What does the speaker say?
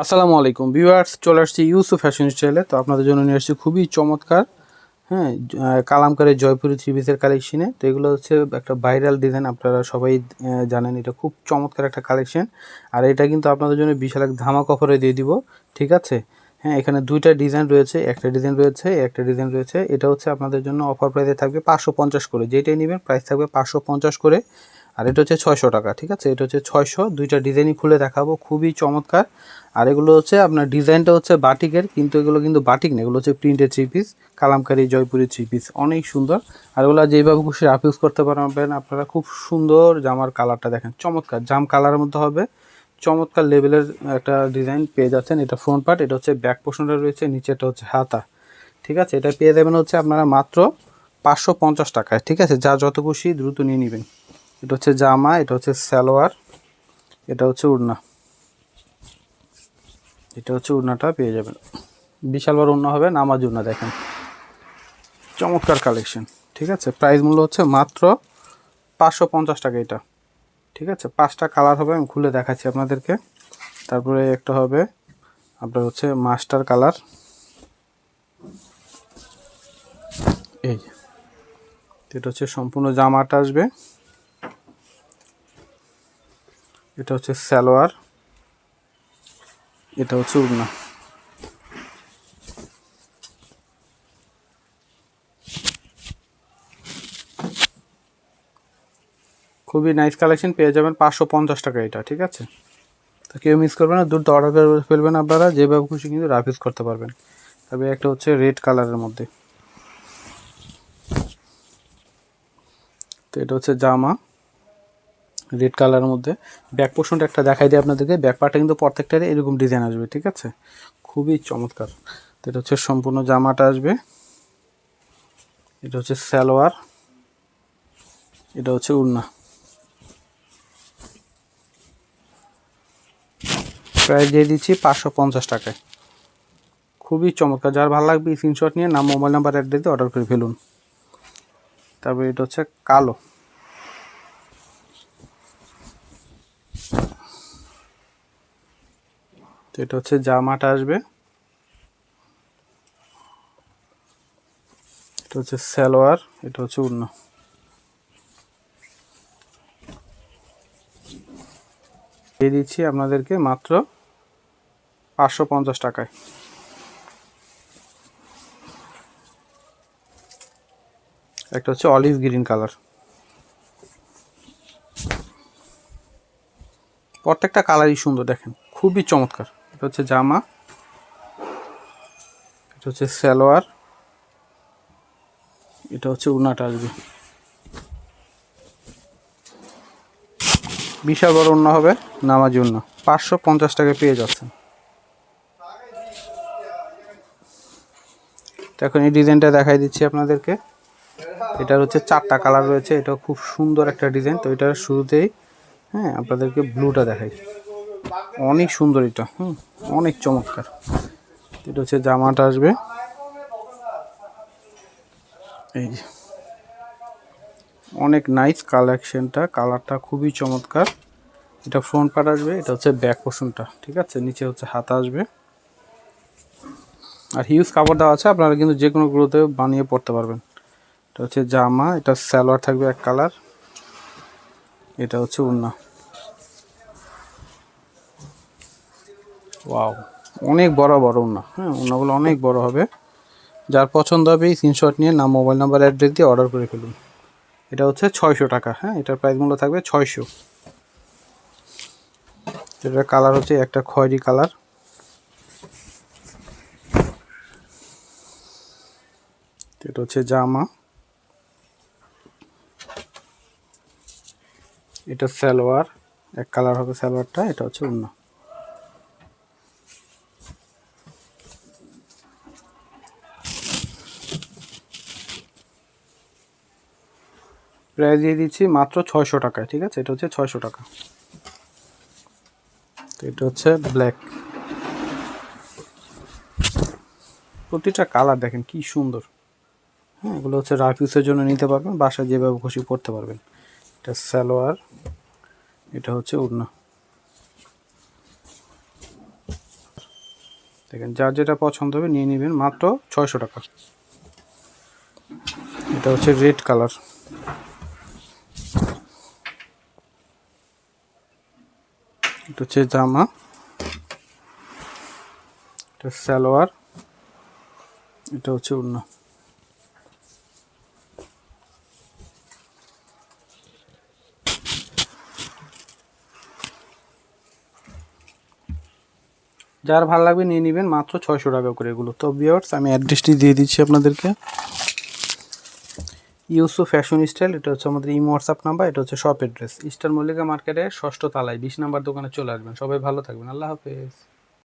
আসসালামু আলাইকুম। ভিউয়ার্স, চলে আসছি ইউসুফ ফ্যাশন স্টাইলে। তো আপনাদের জন্য নিয়ে আসছি খুবই চমৎকার হ্যাঁ কালামকারের জয়পুরি থ্রি পিসের কালেকশনে তো এগুলো হচ্ছে একটা ভাইরাল ডিজাইন আপনারা সবাই জানেন এটা খুব চমৎকার একটা কালেকশন আর এটা কিন্তু আপনাদের জন্য বিশাল এক ধামা অফারে দিয়ে দিব, ঠিক আছে? হ্যাঁ এখানে দুইটা ডিজাইন রয়েছে, একটা ডিজাইন রয়েছে, একটা ডিজাইন রয়েছে। এটা হচ্ছে আপনাদের জন্য অফার প্রাইসে থাকবে পাঁচশো পঞ্চাশ করে। যেটাই নেবেন প্রাইস থাকবে পাঁচশো পঞ্চাশ করে। আর এটা হচ্ছে ছয়শো টাকা, ঠিক আছে? এটা হচ্ছে ছয়শো। দুইটা ডিজাইনই খুলে দেখাবো, খুবই চমৎকার। আর এগুলো হচ্ছে আপনার ডিজাইনটা হচ্ছে বাটিকের, কিন্তু এগুলো কিন্তু বাটিক না, এগুলো হচ্ছে প্রিন্টের three piece Kalamkari Jaipuri three piece অনেক সুন্দর। আর এগুলো যেভাবে খুশি রাফ ইউজ করতে পারবেন, আপনারা খুব সুন্দর জামার কালারটা দেখেন, চমৎকার। জাম কালারের মধ্যে হবে, চমৎকার লেভেলের একটা ডিজাইন পেয়ে যাচ্ছেন। এটা ফ্রন্ট পার্ট এটা হচ্ছে ব্যাক পোর্শনটা রয়েছে নিচেটা হচ্ছে হাতা, ঠিক আছে? এটা পেয়ে যাবেন হচ্ছে আপনারা মাত্র পাঁচশো পঞ্চাশ টাকায়, ঠিক আছে? যা যত খুশি দ্রুত নিয়ে নেবেন। এটা হচ্ছে জামা, এটা হচ্ছে সালোয়ার, এটা হচ্ছে উড়না। এটা হচ্ছে উড়নাটা পেয়ে যাবেন। বিশাল বড় উড়না হবে, নামাজ উড়না দেখেন। চমৎকার কালেকশন ঠিক আছে? প্রাইস মূল্য হচ্ছে মাত্র পাঁচশো পঞ্চাশ টাকা এটা, ঠিক আছে? পাঁচটা কালার হবে, আমি খুলে দেখাচ্ছি আপনাদেরকে। তারপরে একটা হবে আপনার হচ্ছে মাস্টার কালার এই। এটা হচ্ছে সম্পূর্ণ জামাটা আসবে। এটা হচ্ছে সালোয়ার, এটা হচ্ছে উড়না। খুবই নাইস কালেকশন পেয়ে যাবেন পাঁচশো পঞ্চাশ টাকা এটা, ঠিক আছে? তো কেউ মিস করবেন না দ্রুত অর্ডার করে ফেলবেন আপনারা, যেভাবে খুশি কিন্তু রাফ ইউজ করতে পারবেন। তবে একটা হচ্ছে রেড কালারের মধ্যে। তো এটা হচ্ছে জামা। রেড কালারের মধ্যে। ব্যাক পোর্শনটা একটা দেখাই দিই আপনাদেরকে। ব্যাক পার্টটা কিন্তু প্রত্যেকটারই এরকম ডিজাইন আসবে, ঠিক আছে? খুবই চমৎকার। তো এটা হচ্ছে সম্পূর্ণ জামাটা আসবে। এটা হচ্ছে সালোয়ার। এটা হচ্ছে উড়না। প্রাইস দিয়ে দিচ্ছি পাঁচশো পঞ্চাশ টাকায়। খুবই চমৎকার। যার ভালো লাগবে স্ক্রিনশট নিয়ে, নাম মোবাইল নাম্বার অ্যাড দিয়ে অর্ডার করে ফেলুন। তারপরে এটা হচ্ছে কালো। তো এটা হচ্ছে জামাটা আসবে। এটা হচ্ছে সালোয়ার, এটা হচ্ছে উড়না দিয়ে দিচ্ছি আপনাদেরকে মাত্র পাঁচশো পঞ্চাশ টাকায়। একটা হচ্ছে অলিভ গ্রিন কালার। প্রত্যেকটা কালারই সুন্দর দেখেন, খুবই চমৎকার। এটা হচ্ছে জামা, এটা হচ্ছে সালোয়ার, এটা হচ্ছে উনাটা আসবে। বিশাল বড় উন্না হবে, নামাজি উন্না। পাঁচশো পঞ্চাশ টাকা পেয়ে যাচ্ছেন। এখন এই ডিজাইনটা দেখাই দিচ্ছি আপনাদেরকে। এটার হচ্ছে চারটা কালার রয়েছে এটা খুব সুন্দর একটা ডিজাইন। তো এটার শুরুতেই হ্যাঁ আপনাদেরকে ব্লুটা দেখাই। অনেক সুন্দর এটা, হুম, অনেক চমৎকার। এটা হচ্ছে জামাটা আসবে। এই যে। অনেক নাইস কালেকশনটা কালারটা খুবই চমৎকার। এটা ফ্রন্ট পার্ট আসবে, এটা হচ্ছে ব্যাক পোর্শনটা ঠিক আছে? নিচে হচ্ছে হাত আসবে। আর হিউজ কাপড় দেওয়া আছে, আপনারা কিন্তু যে কোনো গ্রোতে বানিয়ে পড়তে পারবেন। এটা হচ্ছে জামা, এটা সালোয়ার থাকবে এক কালার এটা হচ্ছে উন্না ওয়াও অনেক বড় বড় উন্না। হ্যাঁ উন্নাগুলো অনেক বড় হবে। যার পছন্দ হবে এই স্ক্রিনশট নিয়ে, নাম মোবাইল নাম্বার অ্যাড্রেস দিয়ে অর্ডার করে ফেলুন। এটা হচ্ছে ছয়শো টাকা। হ্যাঁ এটার প্রাইস মূল্য থাকবে ছয়শো। এটার কালার হচ্ছে একটা খয়েরি কালার এটা হচ্ছে জামা। এটা সালোয়ার। এক কালার হবে সালোয়ারটা, এটা হচ্ছে অন্য প্রাইস দিয়ে দিচ্ছি মাত্র ছয়শো টাকায়, ঠিক আছে? এটা হচ্ছে ছয়শো টাকা। এটা হচ্ছে ব্ল্যাক প্রতিটা কালার দেখেন, কি সুন্দর। হ্যাঁ এগুলো হচ্ছে রাফ জন্য নিতে পারবেন, বাসায় যেভাবে খুশি পড়তে পারবেন। এটা সালোয়ার, এটা হচ্ছে উড়না। দেখেন, যার যেটা পছন্দ হবে নিয়ে নেবেন মাত্র ছয়শো টাকা। এটা হচ্ছে রেড কালার এটা হচ্ছে জামা। এটা সালোয়ার। এটা হচ্ছে উন্না যার ভালো লাগবে নিয়ে নেবেন মাত্র ছয়শো টাকা করে এগুলো। তো বিয়ার্স আমি অ্যাড্রেসটি দিয়ে দিচ্ছি আপনাদেরকে। ইউসু ফ্যাশন স্টাইল, এটা হচ্ছে আমাদের ইমো হোয়াটসঅ্যাপ নাম্বার, এটা হচ্ছে শপ অ্যাড্রেস ইস্টার মল্লিকা মার্কেটের ষষ্ঠ তালায়, বিশ নাম্বার দোকানে চলে আসবেন। সবাই ভালো থাকবেন। আল্লাহ হাফেজ।